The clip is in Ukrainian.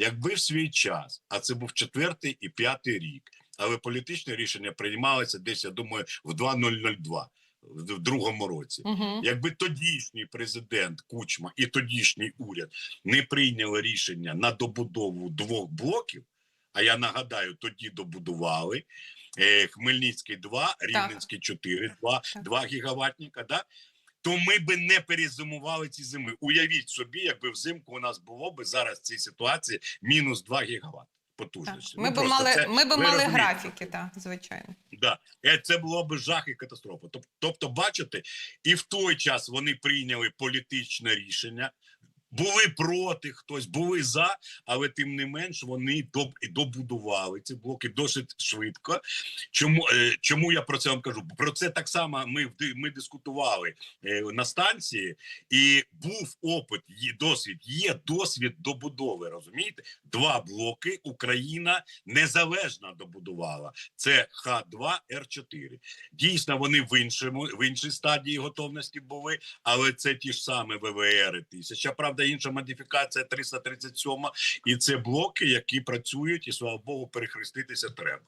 Якби в свій час, а це був четвертий і п'ятий рік, але політичне рішення приймалося десь, я думаю, в 2002, в другому році. Угу. Якби тодішній президент Кучма і тодішній уряд не прийняли рішення на добудову двох блоків, а я нагадаю, тоді добудували е, Хмельницький 2, Рівненський 4, 2, 2 гігаватника, да? То ми би не перезимували ці зими. Уявіть собі, якби взимку у нас було би зараз в цій ситуації мінус 2 гігават потужності. Ми Ну, би мали, це- ми би мали розумієте. графіки, так, звичайно. Да, Е, це було б жах і катастрофа. Тоб- Тобто, бачите, і в той час вони прийняли політичне рішення. Були проти хтось, були за, але тим не менш вони добудували ці блоки досить швидко. Чому, е, чому я про це вам кажу? Про це так само ми, ми дискутували е, на станції, і був опит, є досвід, є досвід добудови. Розумієте? Два блоки Україна незалежно добудувала. Це Х2 Р4. Дійсно, вони в іншому в іншій стадії готовності були, але це ті ж самі ВВР 1000. Правда, інша модифікація 337, і це блоки, які працюють, і слава Богу, перехреститися треба.